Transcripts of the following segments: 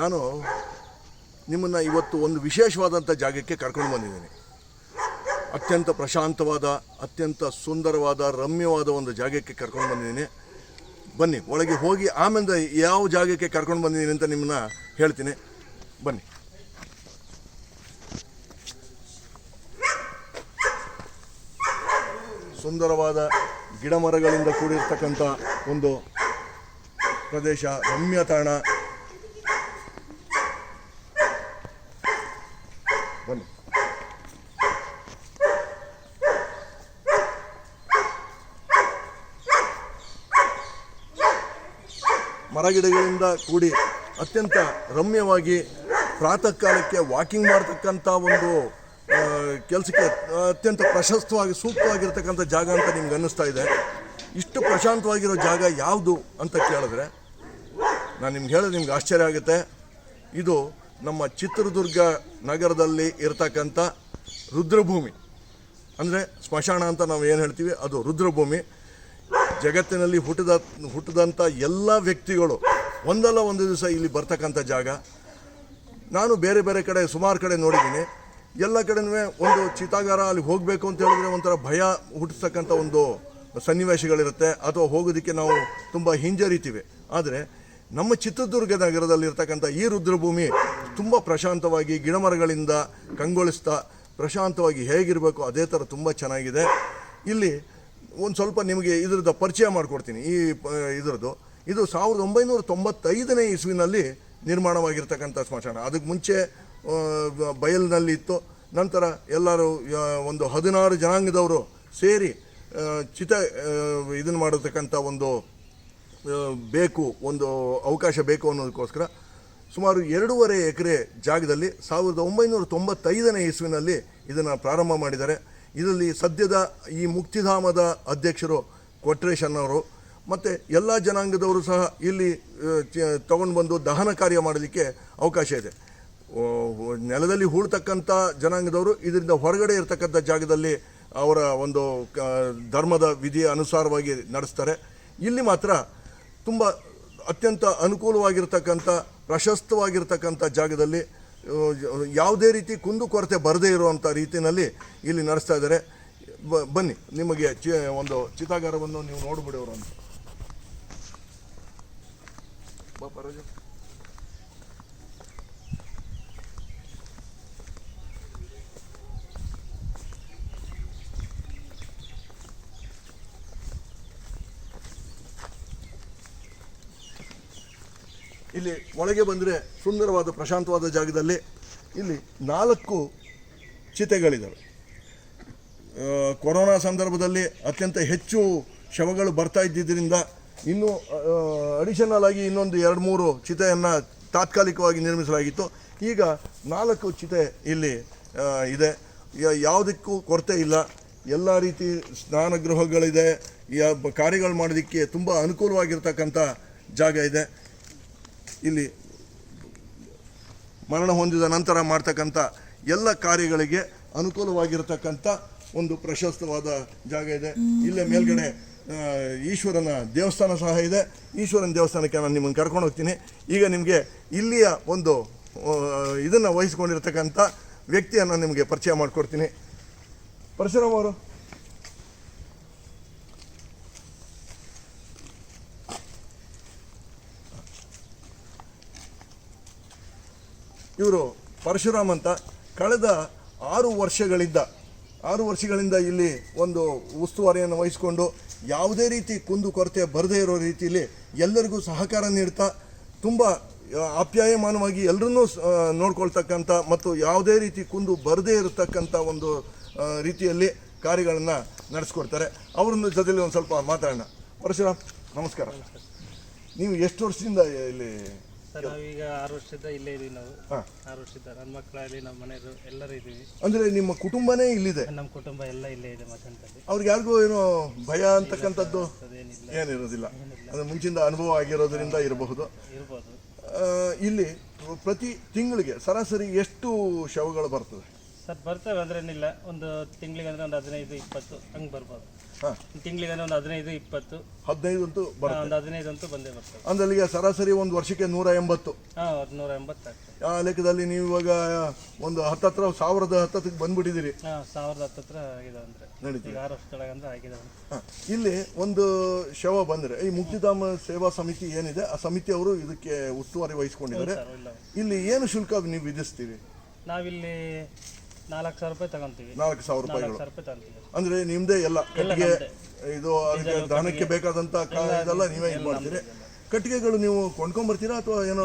ನಾನು ನಿಮ್ಮನ್ನು ಇವತ್ತು ಒಂದು ವಿಶೇಷವಾದಂಥ ಜಾಗಕ್ಕೆ ಕರ್ಕೊಂಡು ಬಂದಿದ್ದೀನಿ. ಅತ್ಯಂತ ಪ್ರಶಾಂತವಾದ, ಅತ್ಯಂತ ಸುಂದರವಾದ, ರಮ್ಯವಾದ ಒಂದು ಜಾಗಕ್ಕೆ ಕರ್ಕೊಂಡು ಬಂದಿದ್ದೀನಿ. ಬನ್ನಿ, ಒಳಗೆ ಹೋಗಿ ಆಮೇಲೆ ಯಾವ ಜಾಗಕ್ಕೆ ಕರ್ಕೊಂಡು ಬಂದಿದ್ದೀನಿ ಅಂತ ನಿಮ್ಮನ್ನ ಹೇಳ್ತೀನಿ. ಬನ್ನಿ. ಸುಂದರವಾದ ಗಿಡ ಮರಗಳಿಂದ ಕೂಡಿರ್ತಕ್ಕಂಥ ಒಂದು ಪ್ರದೇಶ ರಮ್ಯ ತಾಣ ಬನ್ನಿ ಮರಗಿಡಗಳಿಂದ ಕೂಡಿ ಅತ್ಯಂತ ರಮ್ಯವಾಗಿ ಪ್ರಾತಃ ಕಾಲಕ್ಕೆ ವಾಕಿಂಗ್ ಮಾಡ್ತಕ್ಕಂಥ ಒಂದು ಕೆಲಸಕ್ಕೆ ಅತ್ಯಂತ ಪ್ರಶಸ್ತವಾಗಿ, ಸೂಕ್ತವಾಗಿರ್ತಕ್ಕಂಥ ಜಾಗ ಅಂತ ನಿಮ್ಗೆ ಅನ್ನಿಸ್ತಾ ಇದೆ. ಇಷ್ಟು ಪ್ರಶಾಂತವಾಗಿರೋ ಜಾಗ ಯಾವುದು ಅಂತ ಕೇಳಿದ್ರೆ ನಾನು ನಿಮ್ಗೆ ಹೇಳಿದ್ರೆ ನಿಮ್ಗೆ ಆಶ್ಚರ್ಯ ಆಗುತ್ತೆ. ಇದು ನಮ್ಮ ಚಿತ್ರದುರ್ಗ ನಗರದಲ್ಲಿ ಇರತಕ್ಕಂಥ ರುದ್ರಭೂಮಿ. ಅಂದರೆ ಸ್ಮಶಾನ ಅಂತ ನಾವು ಏನು ಹೇಳ್ತೀವಿ? ಅದು ರುದ್ರಭೂಮಿ. ಜಗತ್ತಿನಲ್ಲಿ ಹುಟ್ಟಿದ ಹುಟ್ಟಿದಂಥ ಎಲ್ಲ ವ್ಯಕ್ತಿಗಳು ಒಂದಲ್ಲ ಒಂದು ದಿವಸ ಇಲ್ಲಿ ಬರ್ತಕ್ಕಂಥ ಜಾಗ. ನಾನು ಬೇರೆ ಬೇರೆ ಕಡೆ, ಸುಮಾರು ಕಡೆ ನೋಡಿದ್ದೀನಿ. ಎಲ್ಲ ಕಡೆನೂ ಒಂದು ಚಿತಾಗಾರ ಅಲ್ಲಿ ಹೋಗಬೇಕು ಅಂತ ಹೇಳಿದ್ರೆ ಒಂಥರ ಭಯ ಹುಟ್ಟಿಸ್ತಕ್ಕಂಥ ಒಂದು ಸನ್ನಿವೇಶಗಳಿರುತ್ತೆ. ಅಥವಾ ಹೋಗೋದಕ್ಕೆ ನಾವು ತುಂಬ ಹಿಂಜರಿತೀವಿ. ಆದರೆ ನಮ್ಮ ಚಿತ್ರದುರ್ಗ ನಗರದಲ್ಲಿರ್ತಕ್ಕಂಥ ಈ ರುದ್ರಭೂಮಿ ತುಂಬ ಪ್ರಶಾಂತವಾಗಿ ಗಿಡಮರಗಳಿಂದ ಕಂಗೊಳಿಸ್ತಾ ಪ್ರಶಾಂತವಾಗಿ ಹೇಗಿರಬೇಕು ಅದೇ ಥರ ತುಂಬ ಚೆನ್ನಾಗಿದೆ. ಇಲ್ಲಿ ಒಂದು ಸ್ವಲ್ಪ ನಿಮಗೆ ಇದ್ರದ್ದು ಪರಿಚಯ ಮಾಡಿಕೊಡ್ತೀನಿ. ಈ ಇದರದ್ದು. ಇದು ಸಾವಿರದ ಒಂಬೈನೂರ ತೊಂಬತ್ತೈದನೇ ಇಸ್ವಿನಲ್ಲಿ ನಿರ್ಮಾಣವಾಗಿರ್ತಕ್ಕಂಥ ಸ್ಮಶಾನ. ಅದಕ್ಕೆ ಮುಂಚೆ ಬಯಲಿನಲ್ಲಿ ಇತ್ತು. ನಂತರ ಎಲ್ಲರೂ ಒಂದು ಹದಿನಾರು ಜನಾಂಗದವರು ಸೇರಿ ಚಿತ ಇದನ್ನು ಮಾಡತಕ್ಕಂಥ ಒಂದು ಬೇಕು, ಒಂದು ಅವಕಾಶ ಬೇಕು ಅನ್ನೋದಕ್ಕೋಸ್ಕರ ಸುಮಾರು ಎರಡೂವರೆ ಎಕರೆ ಜಾಗದಲ್ಲಿ ಸಾವಿರದ ಒಂಬೈನೂರ ತೊಂಬತ್ತೈದನೇ ಇಸ್ವಿನಲ್ಲಿ ಇದನ್ನು ಪ್ರಾರಂಭ ಮಾಡಿದ್ದಾರೆ. ಇದರಲ್ಲಿ ಸದ್ಯದ ಈ ಮುಕ್ತಿಧಾಮದ ಅಧ್ಯಕ್ಷರು ಕೊಟ್ರೇಶನ್ನವರು ಮತ್ತು ಎಲ್ಲ ಜನಾಂಗದವರು ಸಹ ಇಲ್ಲಿ ತಗೊಂಡು ಬಂದು ದಹನ ಕಾರ್ಯ ಮಾಡಲಿಕ್ಕೆ ಅವಕಾಶ ಇದೆ. ನೆಲದಲ್ಲಿ ಹೂಳ್ತಕ್ಕಂಥ ಜನಾಂಗದವರು ಇದರಿಂದ ಹೊರಗಡೆ ಇರತಕ್ಕಂಥ ಜಾಗದಲ್ಲಿ ಅವರ ಒಂದು ಧರ್ಮದ ವಿಧಿಯ ಅನುಸಾರವಾಗಿ ನಡೆಸ್ತಾರೆ. ಇಲ್ಲಿ ಮಾತ್ರ ತುಂಬ ಅತ್ಯಂತ ಅನುಕೂಲವಾಗಿರ್ತಕ್ಕಂಥ ಪ್ರಶಸ್ತವಾಗಿರ್ತಕ್ಕಂಥ ಜಾಗದಲ್ಲಿ ಯಾವುದೇ ರೀತಿ ಕುಂದುಕೊರತೆ ಬರದೇ ಇರುವಂಥ ರೀತಿಯಲ್ಲಿ ಇಲ್ಲಿ ನಡೆಸ್ತಾ ಇದ್ದಾರೆ. ಬನ್ನಿ, ನಿಮಗೆ ಚಿ, ಒಂದು ಚಿತಾಗಾರವನ್ನು ನೀವು ನೋಡಿಬಿಡೋರು ಅಂತ. ಇಲ್ಲಿ ಒಳಗೆ ಬಂದರೆ ಸುಂದರವಾದ, ಪ್ರಶಾಂತವಾದ ಜಾಗದಲ್ಲಿ ಇಲ್ಲಿ ನಾಲ್ಕು ಚಿತೆಗಳಿದ್ದಾವೆ ಕೊರೋನಾ ಸಂದರ್ಭದಲ್ಲಿ ಅತ್ಯಂತ ಹೆಚ್ಚು ಶವಗಳು ಬರ್ತಾ ಇದ್ದಿದ್ದರಿಂದ ಇನ್ನೂ ಅಡಿಷನಲ್ ಆಗಿ ಇನ್ನೊಂದು ಎರಡು, ಮೂರು ಚಿತೆಯನ್ನು ತಾತ್ಕಾಲಿಕವಾಗಿ ನಿರ್ಮಿಸಲಾಗಿತ್ತು. ಈಗ ನಾಲ್ಕು ಚಿತೆ ಇಲ್ಲಿ ಇದೆ. ಯಾವುದಕ್ಕೂ ಕೊರತೆ ಇಲ್ಲ. ಎಲ್ಲ ರೀತಿ ಸ್ನಾನಗೃಹಗಳಿದೆ ಕಾರ್ಯಗಳು ಮಾಡೋದಕ್ಕೆ ತುಂಬ ಅನುಕೂಲವಾಗಿರ್ತಕ್ಕಂಥ ಜಾಗ ಇದೆ. ಇಲ್ಲಿ ಮರಣ ಹೊಂದಿದ ನಂತರ ಮಾಡ್ತಕ್ಕಂಥ ಎಲ್ಲ ಕಾರ್ಯಗಳಿಗೆ ಅನುಕೂಲವಾಗಿರತಕ್ಕಂಥ ಒಂದು ಪ್ರಶಸ್ತವಾದ ಜಾಗ ಇದೆ. ಇಲ್ಲೇ ಮೇಲ್ಗಡೆ ಈಶ್ವರನ ದೇವಸ್ಥಾನ ಸಹ ಇದೆ. ಈಶ್ವರನ ದೇವಸ್ಥಾನಕ್ಕೆ ನಾನು ನಿಮ್ಮನ್ನು ಕರ್ಕೊಂಡು ಹೋಗ್ತೀನಿ. ಈಗ ನಿಮಗೆ ಇಲ್ಲಿಯ ಒಂದು ಇದನ್ನು ವಹಿಸ್ಕೊಂಡಿರ್ತಕ್ಕಂಥ ವ್ಯಕ್ತಿಯನ್ನು ನಿಮಗೆ ಪರಿಚಯ ಮಾಡಿಕೊಡ್ತೀನಿ. ಪರಶುರಾಮ್ ಅವರು. ಇವರು ಪರಶುರಾಮ್ ಅಂತ. ಕಳೆದ ಆರು ವರ್ಷಗಳಿಂದ ಆರು ವರ್ಷಗಳಿಂದ ಇಲ್ಲಿ ಒಂದು ಉಸ್ತುವಾರಿಯನ್ನು ವಹಿಸಿಕೊಂಡು ಯಾವುದೇ ರೀತಿ ಕುಂದು ಕೊರತೆ ಬರದೇ ಇರೋ ರೀತಿಯಲ್ಲಿ ಎಲ್ಲರಿಗೂ ಸಹಕಾರ ನೀಡ್ತಾ ತುಂಬ ಆಪ್ಯಾಯಮಾನವಾಗಿ ಎಲ್ಲರನ್ನೂ ನೋಡ್ಕೊಳ್ತಕ್ಕಂಥ ಮತ್ತು ಯಾವುದೇ ರೀತಿ ಕುಂದು ಬರದೇ ಇರತಕ್ಕಂಥ ಒಂದು ರೀತಿಯಲ್ಲಿ ಕಾರ್ಯಗಳನ್ನು ನಡೆಸ್ಕೊಡ್ತಾರೆ. ಅವ್ರನ್ನ ಜೊತೆಯಲ್ಲಿ ಒಂದು ಸ್ವಲ್ಪ ಮಾತಾಡೋಣ. ಪರಶುರಾಮ್ ನಮಸ್ಕಾರ. ನೀವು ಎಷ್ಟು ವರ್ಷದಿಂದ ಇಲ್ಲಿ ಸರ್ ನಾವೀಗ ಆರು ವರ್ಷದಿಂದ ಇಲ್ಲೇ ಇದೀವಿ ನಾವು. ಹಾಂ. ಆರು ವರ್ಷದಿಂದ ನನ್ನ ಮಕ್ಕಳಾಗಲಿ ನಮ್ಮ ಮನೆಯವರು ಎಲ್ಲರೂ ಇದ್ದೀವಿ ಅಂದರೆ ನಿಮ್ಮ ಕುಟುಂಬನೇ ಇಲ್ಲಿದೆ? ನಮ್ಮ ಕುಟುಂಬ ಎಲ್ಲ ಇಲ್ಲೇ ಇದೆ ಮಸಂತಲ್ಲಿ ಅವ್ರಿಗೆ ಯಾರಿಗೂ ಏನೋ ಭಯ ಅಂತಕ್ಕಂಥದ್ದು ಅದೇನಿಲ್ಲ ಏನಿರೋದಿಲ್ಲ. ಅದು ಮುಂಚಿಂದ ಅನುಭವ ಆಗಿರೋದ್ರಿಂದ ಇರಬಹುದು. ಇರ್ಬೋದು. ಆ, ಇಲ್ಲಿ ಪ್ರತಿ ತಿಂಗಳಿಗೆ ಸರಾಸರಿ ಎಷ್ಟು ಶವಗಳು ಬರ್ತದೆ? ಸರ್ ಬರ್ತವೆ ಅಂದ್ರೇನಿಲ್ಲ ಒಂದು ತಿಂಗಳಿಗೆ ಅಂದ್ರೆ ಒಂದು ಹದಿನೈದು ಇಪ್ಪತ್ತು ಹಂಗೆ ಬರ್ಬೋದು. ಹಾಂ. ತಿಂಗಳಿಗೆ ಒಂದು ಹದಿನೈದು ಇಪ್ಪತ್ತು. ಹದಿನೈದು ಅಂತೂ ಒಂದು ಹದಿನೈದು ಅಂತೂ ಬಂದೇ ಬರ್ತವೆ ಅಂದ್ರೆ ಅಲ್ಲಿಗೆ ಸರಾಸರಿ ಒಂದು ವರ್ಷಕ್ಕೆ ನೂರ ಎಂಬತ್ತು. ಹಾಂ ಹದಿನೂರ ಎಂಬತ್ತು ಆಗ್ತದೆ. ಆ ಲೆಕ್ಕದಲ್ಲಿ ನೀವು ಇವಾಗ ಒಂದು ಹತ್ತತ್ರ ಸಾವಿರದ ಹತ್ತಕ್ಕೆ ಬಂದ್ಬಿಟ್ಟಿದ್ದೀರಿ. ಹಾಂ ಸಾವಿರದ ಹತ್ತತ್ರ ಆಗಿದೆ ಅಂದರೆ. ನಡೀತದೆ. ಈಗ ಆರು ವರ್ಷದೊಳಗೆ ಅಂದ್ರೆ ಆಗಿದೆ ಹ. ಇಲ್ಲಿ ಒಂದು ಶವ ಬಂದರೆ ಈ ಮುಕ್ತಿಧಾಮ ಸೇವಾ ಸಮಿತಿ ಏನಿದೆ ಆ ಸಮಿತಿ ಅವರು ಇದಕ್ಕೆ ಉಸ್ತುವಾರಿ ವಹಿಸ್ಕೊಂಡಿದ್ದಾರೆ. ಸರ್ ಇಲ್ಲ. ಇಲ್ಲಿ ಏನು ಶುಲ್ಕ ನೀವು ವಿಧಿಸ್ತೀರಿ? ನಾವಿಲ್ಲಿ ನಾಲ್ಕು ಸಾವಿರ ರೂಪಾಯಿ ತಗೊಂತೀವಿ. ನಾಲ್ಕು ಸಾವಿರ ರೂಪಾಯಿಗಳು. ಸಾವಿರ ರೂಪಾಯಿ ತಗೊಂತೀವಿ. ಅಂದ್ರೆ ನಿಮ್ದೇ ಎಲ್ಲ ಕಟ್ಟಿಗೆ ಇದು ಅದಕ್ಕೆ ದಾನಕ್ಕೆ ಬೇಕಾದಂತ ಕಾಲ ಇದೆಲ್ಲ ನೀವೇ ಇದು ಮಾಡ್ತೀರಿ? ಕಟ್ಟಿಗೆಗಳು ನೀವು ಕೊಂಡ್ಕೊಂಬರ್ತೀರಾ ಅಥವಾ ಏನೋ.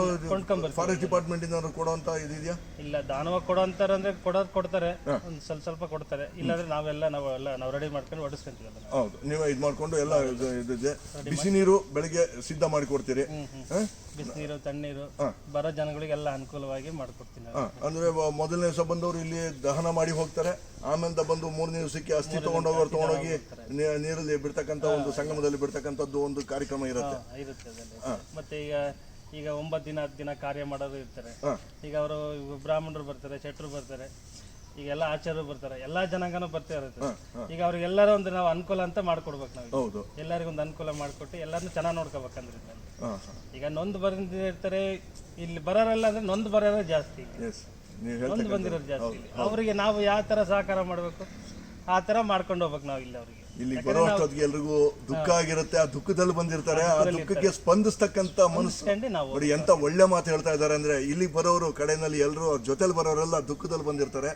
ಫಾರೆಸ್ಟ್ ಡಿಪಾರ್ಟ್ಮೆಂಟ್ ಇಂದ ಕೊಡುವಂತ ಇದಿದೆಯಾ? ಇಲ್ಲ ದಾನವ ಕೊಡೋ ಅಂತಾರೆ ಅಂದ್ರೆ ಕೊಡೋದು ಕೊಡ್ತಾರೆ. ಒಂದ್ ಸ್ವಲ್ಪ ಸ್ವಲ್ಪ ಕೊಡ್ತಾರೆ. ಇಲ್ಲಾಂದ್ರೆ ನಾವೆಲ್ಲ ನಾವು ಎಲ್ಲ ನಾವು ರೆಡಿ ಮಾಡ್ಕೊಂಡು ಹೊಡಿಸ್ಕೊಂತೀವಿ ಅದನ್ನ. ಹೌದು ನೀವೇ ಇದು ಮಾಡ್ಕೊಂಡು ಎಲ್ಲ ಇದು ಇದಿದೆ ಬಿಸಿ ನೀರು ಬೆಳಿಗ್ಗೆ ಸಿದ್ಧ ಮಾಡಿ ಕೊಡ್ತೀರಿ. ಹ? ಬಿಸಿನೀರು ತಣ್ಣೀರು ಬರೋ ಜನಗಳಿಗೆಲ್ಲ ಅನುಕೂಲವಾಗಿ ಮಾಡ್ಕೊಡ್ತೀನಿ ಹ, ಅಂದ್ರೆ ವ- ಮೊದಲನೇ ದಿವಸ ಬಂದವರು ಇಲ್ಲಿ ದಹನ ಮಾಡಿ ಹೋಗ್ತಾರೆ. ಆಮೇಲೆ ಬಂದು ಮೂರನೇ ದಿವಸಕ್ಕೆ ಅಸ್ಥಿ ತಗೊಂಡೋಗೋರು ತಗೊಂಡೋಗಿ ನೀ- ನೀರಲ್ಲಿ ಬಿಡ್ತಕ್ಕಂಥ ಒಂದು ಸಂಗಮದಲ್ಲಿ ಬಿಡ್ತಕ್ಕಂಥದ್ದು ಒಂದು ಕಾರ್ಯಕ್ರಮ ಇರುತ್ತೆ. ಮತ್ತೆ ಈಗ ಈಗ ಒಂಬತ್ತು ದಿನ ಹತ್ತು ದಿನ ಕಾರ್ಯ ಮಾಡೋರು ಇರ್ತಾರೆ. ಈಗ ಅವರು ಬ್ರಾಹ್ಮಣರು ಬರ್ತಾರೆ ಶೆಟ್ರು ಬರ್ತಾರೆ ಈಗ ಎಲ್ಲ ಆಚಾರ್ಯರು ಬರ್ತಾರೆ ಎಲ್ಲಾ ಜನಾಂಗನೂ ಬರ್ತಾ ಇರುತ್ತೆ. ಈಗ ಅವ್ರಿಗೆಲ್ಲರೂ ಒಂದು ನಾವು ಅನುಕೂಲ ಅಂತ ಮಾಡ್ಕೊಡ್ಬೇಕು ನಾವು. ಎಲ್ಲರಿಗೂ ಒಂದು ಅನುಕೂಲ ಮಾಡಿಕೊಟ್ಟು ಎಲ್ಲರನ್ನೂ ಚೆನ್ನಾಗಿ ನೋಡ್ಕೋಬೇಕಂದ್ರೆ. ಈಗ ನೊಂದು ಬಂದಿರ್ತಾರೆ ಇಲ್ಲಿ ಬರೋರಲ್ಲ ಅಂದ್ರೆ ನೊಂದು ಬರೋರೇ ಜಾಸ್ತಿ. ನೊಂದು ಬಂದಿರೋರು ಜಾಸ್ತಿ. ಅವರಿಗೆ ನಾವು ಯಾವ ತರ ಸಹಕಾರ ಮಾಡಬೇಕು ಆ ತರ ಮಾಡ್ಕೊಂಡು ಹೋಗ್ಬೇಕು ನಾವು ಇಲ್ಲಿ ಅವರಿಗೆ. ಇಲ್ಲಿ ಬರೋ ಅಷ್ಟೊತ್ತಿಗೆ ಎಲ್ರಿಗೂ ದುಃಖ ಆಗಿರುತ್ತೆ ಆ ದುಃಖದಲ್ಲಿ ಬಂದಿರ್ತಾರೆ ಆ ದುಃಖಕ್ಕೆ ಸ್ಪಂದಿಸ್ತಕ್ಕಂತ ಮನಸ್ಸು. ನೋಡಿ ಎಂತ ಒಳ್ಳೆ ಮಾತು ಹೇಳ್ತಾ ಇದ್ದಾರೆ ಅಂದ್ರೆ ಇಲ್ಲಿ ಬರೋರು ಕಡೆನಲ್ಲಿ ಎಲ್ಲರೂ ಜೊತೆಲಿ ಬರೋರೆಲ್ಲ ದುಃಖದಲ್ಲಿ ಬಂದಿರ್ತಾರೆ.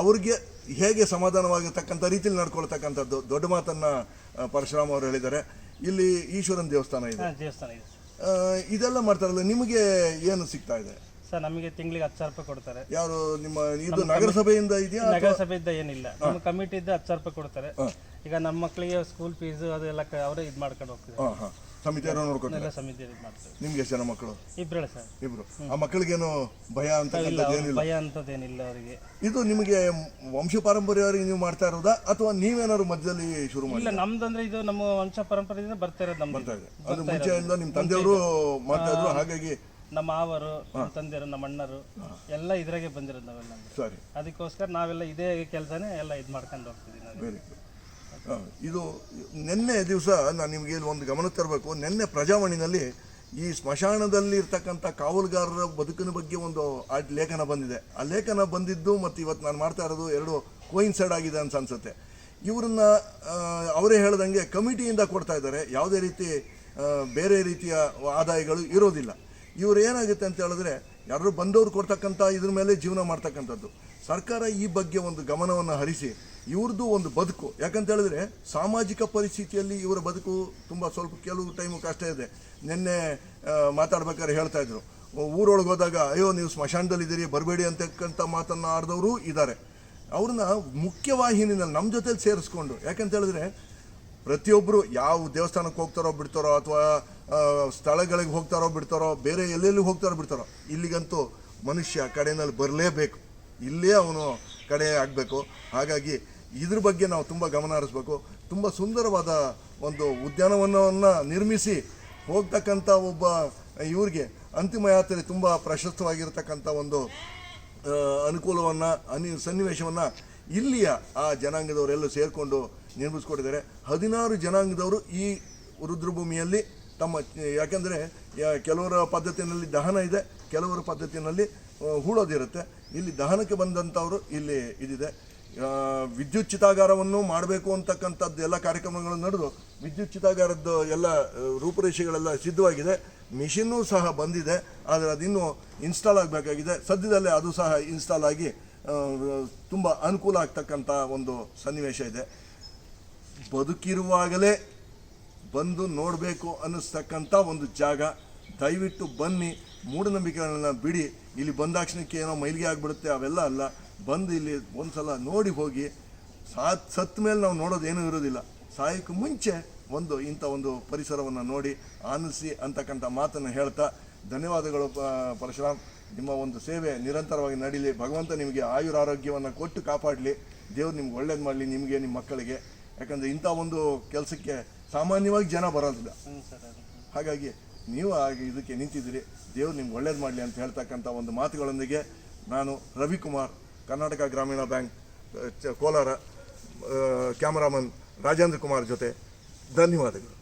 ಅವ್ರಿಗೆ ಹೇಗೆ ಸಮಾಧಾನವಾಗಿರ್ತಕ್ಕಂಥ ರೀತಿಯಲ್ಲಿ ನಡ್ಕೊಳ್ತಕ್ಕಂಥದ್ದು ದೊಡ್ಡ ಮಾತನ್ನ ಪರಶುರಾಮ್ ಅವರು ಹೇಳಿದ್ದಾರೆ. ಇಲ್ಲಿ ಈಶ್ವರನ್ ದೇವಸ್ಥಾನ ಇದೆ. ದೇವಸ್ಥಾನ ಇದೆ. ಇದೆಲ್ಲ ಮಾಡ್ತಾರಲ್ಲ ನಿಮಗೆ ಏನು ಸಿಗ್ತಾ ಇದೆ? ಸರ್ ನಮಗೆ ತಿಂಗಳಿಗೆ ಹತ್ತು ಸಾವಿರ ರೂಪಾಯಿ ಕೊಡ್ತಾರೆ. ಯಾರು ನಿಮ್ಮ ಇದು ನಗರಸಭೆಯಿಂದ ಇದೆಯಾ ನಗರಸಭೆಯಿಂದ ಏನಿಲ್ಲ. ನಮ್ಮ ಕಮಿಟಿ ಇದ್ದ ಹತ್ತು ಸಾವಿರ ರೂಪಾಯಿ ಕೊಡ್ತಾರೆ. ಈಗ ನಮ್ಮ ಮಕ್ಕಳಿಗೆ ಸ್ಕೂಲ್ ಫೀಸ್ ಅದೆಲ್ಲ ಅವರೇ ಇದು ಮಾಡ್ಕೊಂಡು ಹೋಗ್ತಾರೆ ಹಾ ಹಾ. ಸಮಿತಿಯವರು ನೋಡ್ಕೊತಾರೆ? ಎಲ್ಲ ಸಮಿತಿ ಇದು ಮಾಡ್ತಾರೆ. ನಿಮ್ಗೆ ಎಷ್ಟು ಜನ ಮಕ್ಕಳು? ಇಬ್ಬರೇ ಸರ್. ಇಬ್ರು. ಆ ಮಕ್ಕಳಿಗೇನು ಭಯ ಇಲ್ಲ ಅವ್ರಿಗೆ ಏನಿಲ್ಲ? ಭಯ ಅಂತದೇನಿಲ್ಲ ಅವರಿಗೆ. ಇದು ನಿಮಗೆ ವಂಶ ಪಾರಂಪರ್ಯವಾಗಿ ನೀವು ಮಾಡ್ತಾ ಇರೋದಾ? ಅಥವಾ ನೀವೇನಾದ್ರು ಮಧ್ಯದಲ್ಲಿ ಶುರು ಮಾಡಿ ಇಲ್ಲ ನಮ್ದಂದ್ರೆ ಇದು ನಮ್ಮ ವಂಶ ಪರಂಪರೆಯಿಂದ ಬರ್ತಾ ಇರೋದು ನಮ್ದು. ಬರ್ತಾ ಇದೆ. ಅದು ಮುಂಚೆಯಿಂದ ನಿಮ್ಮ ತಂದೆಯವರು ಮಾಡ್ತಾ ಇದ್ರು ಹಾಗಾಗಿ ನಮ್ಮ ಮಾವರು ನಮ್ಮ ತಂದೆಯರು ನಮ್ಮ ಅಣ್ಣರು ಎಲ್ಲ ಇದ್ರಾಗೆ ಬಂದಿರೋದು ನಾವೆಲ್ಲ. ಸರಿ. ಅದಕ್ಕೋಸ್ಕರ ನಾವೆಲ್ಲ ಇದೇ ಕೆಲಸನೇ ಎಲ್ಲ ಇದು ಮಾಡ್ಕೊಂಡು ಹೋಗ್ತಿದ್ದೀವಿ ನಾವು ವೆರಿ ಗುಡ್ ಇದು ನಿನ್ನೆ ದಿವಸ ನಾನು ನಿಮಗೆ ಒಂದು ಗಮನ ತರಬೇಕು. ನಿನ್ನೆ ಪ್ರಜಾವಾಣಿನಲ್ಲಿ ಈ ಸ್ಮಶಾನದಲ್ಲಿ ಇರ್ತಕ್ಕಂಥ ಕಾವಲುಗಾರರ ಬದುಕಿನ ಬಗ್ಗೆ ಒಂದು ಆ ಲೇಖನ ಬಂದಿದೆ. ಆ ಲೇಖನ ಬಂದಿದ್ದು ಮತ್ತು ಇವತ್ತು ನಾನು ಮಾಡ್ತಾ ಇರೋದು ಎರಡು ಕೋಯಿನ್ಸೈಡ್ ಆಗಿದೆ ಅಂತ ಅನ್ಸುತ್ತೆ. ಇವ್ರನ್ನ ಅವರೇ ಹೇಳ್ದಂಗೆ ಕಮಿಟಿಯಿಂದ ಕೊಡ್ತಾ ಇದ್ದಾರೆ. ಯಾವುದೇ ರೀತಿ ಬೇರೆ ರೀತಿಯ ಆದಾಯಗಳು ಇರೋದಿಲ್ಲ. ಇವರು ಏನಾಗುತ್ತೆ ಅಂತ ಹೇಳಿದ್ರೆ ಯಾರು ಬಂದವರು ಕೊಡ್ತಕ್ಕಂಥ ಇದ್ರ ಮೇಲೆ ಜೀವನ ಮಾಡ್ತಕ್ಕಂಥದ್ದು. ಸರ್ಕಾರ ಈ ಬಗ್ಗೆ ಒಂದು ಗಮನವನ್ನು ಹರಿಸಿ ಇವ್ರದ್ದು ಒಂದು ಬದುಕು. ಯಾಕಂತ ಹೇಳಿದ್ರೆ ಸಾಮಾಜಿಕ ಪರಿಸ್ಥಿತಿಯಲ್ಲಿ ಇವರ ಬದುಕು ತುಂಬ ಸ್ವಲ್ಪ ಕೆಲವು ಟೈಮು ಕಷ್ಟ ಇದೆ. ನಿನ್ನೆ ಮಾತಾಡ್ಬೇಕಾದ್ರೆ ಹೇಳ್ತಾ ಇದ್ರು. ಊರೊಳಗೆ ಹೋದಾಗ, ಅಯ್ಯೋ, ನೀವು ಸ್ಮಶಾನದಲ್ಲಿ ಇದ್ದೀರಿ ಬರಬೇಡಿ ಅಂತಕ್ಕಂಥ ಮಾತನ್ನು ಆಡಿದವರು ಇದ್ದಾರೆ ಅವ್ರನ್ನ ಮುಖ್ಯವಾಹಿನಿನಲ್ಲಿ ನಮ್ಮ ಜೊತೆಲಿ ಸೇರಿಸ್ಕೊಂಡು ಯಾಕಂತ ಹೇಳಿದ್ರೆ ಪ್ರತಿಯೊಬ್ಬರು ಯಾವ ದೇವಸ್ಥಾನಕ್ಕೆ ಹೋಗ್ತಾರೋ ಬಿಡ್ತಾರೋ ಅಥವಾ ಸ್ಥಳಗಳಿಗೆ ಹೋಗ್ತಾರೋ ಬಿಡ್ತಾರೋ, ಬೇರೆ ಎಲ್ಲೆಲ್ಲಿ ಹೋಗ್ತಾರೋ ಬಿಡ್ತಾರೋ, ಇಲ್ಲಿಗಂತೂ ಮನುಷ್ಯ ಕಡೆಯಲ್ಲಿ ಬರಲೇಬೇಕು. ಇಲ್ಲೇ ಅವನು ಕಡೆ ಆಗಬೇಕು. ಹಾಗಾಗಿ ಇದ್ರ ಬಗ್ಗೆ ನಾವು ತುಂಬ ಗಮನ ಹರಿಸ್ಬೇಕು. ತುಂಬ ಸುಂದರವಾದ ಒಂದು ಉದ್ಯಾನವನವನ್ನು ನಿರ್ಮಿಸಿ ಹೋಗ್ತಕ್ಕಂಥ ಒಬ್ಬ ಇವ್ರಿಗೆ ಅಂತಿಮ ಯಾತ್ರೆ ತುಂಬ ಪ್ರಶಸ್ತವಾಗಿರ್ತಕ್ಕಂಥ ಒಂದು ಅನುಕೂಲವನ್ನು, ಅನಿ, ಸನ್ನಿವೇಶವನ್ನು ಇಲ್ಲಿಯ ಆ ಜನಾಂಗದವರೆಲ್ಲ ಸೇರಿಕೊಂಡು ನಿರ್ಮಿಸ್ಕೊಟ್ಟಿದ್ದಾರೆ. ಹದಿನಾರು ಜನಾಂಗದವರು ಈ ರುದ್ರಭೂಮಿಯಲ್ಲಿ ತಮ್ಮ, ಯಾಕೆಂದರೆ ಕೆಲವರ ಪದ್ಧತಿಯಲ್ಲಿ ದಹನ ಇದೆ, ಕೆಲವರ ಪದ್ಧತಿಯಲ್ಲಿ ಹೂಳೋದಿರುತ್ತೆ. ಇಲ್ಲಿ ದಹನಕ್ಕೆ ಬಂದಂಥವರು ಇಲ್ಲಿ ಇದಿದೆ. ವಿದ್ಯುತ್ ಚಿತಾಗಾರವನ್ನು ಮಾಡಬೇಕು ಅಂತಕ್ಕಂಥದ್ದು ಎಲ್ಲ ಕಾರ್ಯಕ್ರಮಗಳು ನಡೆದು ವಿದ್ಯುತ್ ಚಿತಾಗಾರದ್ದು ಎಲ್ಲ ರೂಪುರೇಷೆಗಳೆಲ್ಲ ಸಿದ್ಧವಾಗಿದೆ. ಮಿಷಿನ್ನೂ ಸಹ ಬಂದಿದೆ, ಆದರೆ ಅದಿನ್ನೂ ಇನ್ಸ್ಟಾಲ್ ಆಗಬೇಕಾಗಿದೆ. ಸದ್ಯದಲ್ಲೇ ಅದು ಸಹ ಇನ್ಸ್ಟಾಲ್ ಆಗಿ ತುಂಬ ಅನುಕೂಲ ಆಗ್ತಕ್ಕಂಥ ಒಂದು ಸನ್ನಿವೇಶ ಇದೆ. ಬದುಕಿರುವಾಗಲೇ ಬಂದು ನೋಡಬೇಕು ಅನ್ನಿಸ್ತಕ್ಕಂಥ ಒಂದು ಜಾಗ. ದಯವಿಟ್ಟು ಬನ್ನಿ. ಮೂಢನಂಬಿಕೆಗಳನ್ನ ಬಿಡಿ ಇಲ್ಲಿ ಬಂದಾಕ್ಷಣಕ್ಕೆ ಏನೋ ಮೈಲಿಗೆ ಆಗಿಬಿಡುತ್ತೆ ಅವೆಲ್ಲ ಅಲ್ಲ. ಬಂದು ಇಲ್ಲಿ ಒಂದ್ಸಲ ನೋಡಿ ಹೋಗಿ ಸಾತ್ ಸತ್ತ ಮೇಲೆ ನಾವು ನೋಡೋದೇನೂ ಇರೋದಿಲ್ಲ. ಸಾಯಕ್ಕೆ ಮುಂಚೆ ಒಂದು ಇಂಥ ಒಂದು ಪರಿಸರವನ್ನು ನೋಡಿ ಆನಿಸಿ ಅಂತಕ್ಕಂಥ ಮಾತನ್ನು ಹೇಳ್ತಾ ಧನ್ಯವಾದಗಳು ಪರಶುರಾಮ್. ನಿಮ್ಮ ಒಂದು ಸೇವೆ ನಿರಂತರವಾಗಿ ನಡೀಲಿ. ಭಗವಂತ ನಿಮಗೆ ಆಯುರ ಆರೋಗ್ಯವನ್ನು ಕೊಟ್ಟು ಕಾಪಾಡಲಿ. ದೇವ್ರು ನಿಮ್ಗೆ ಒಳ್ಳೇದು ಮಾಡಲಿ ನಿಮಗೆ ನಿಮ್ಮ ಮಕ್ಕಳಿಗೆ. ಯಾಕಂದರೆ ಇಂಥ ಒಂದು ಕೆಲಸಕ್ಕೆ ಸಾಮಾನ್ಯವಾಗಿ ಜನ ಬರೋದಿಲ್ಲ. ಹಾಗಾಗಿ ನೀವು ಆಗಿ ಇದಕ್ಕೆ ನಿಂತಿದ್ದೀರಿ. ದೇವ್ರು ನಿಮ್ಗೆ ಒಳ್ಳೇದು ಮಾಡಲಿ ಅಂತ ಹೇಳ್ತಕ್ಕಂಥ ಒಂದು ಮಾತುಗಳೊಂದಿಗೆ ನಾನು ರವಿಕುಮಾರ್, ಕರ್ನಾಟಕ ಗ್ರಾಮೀಣ ಬ್ಯಾಂಕ್ ಕೋಲಾರ ಕ್ಯಾಮರಾಮನ್ ರಾಜೇಂದ್ರ ಕುಮಾರ್ ಜೊತೆ ಧನ್ಯವಾದಗಳು.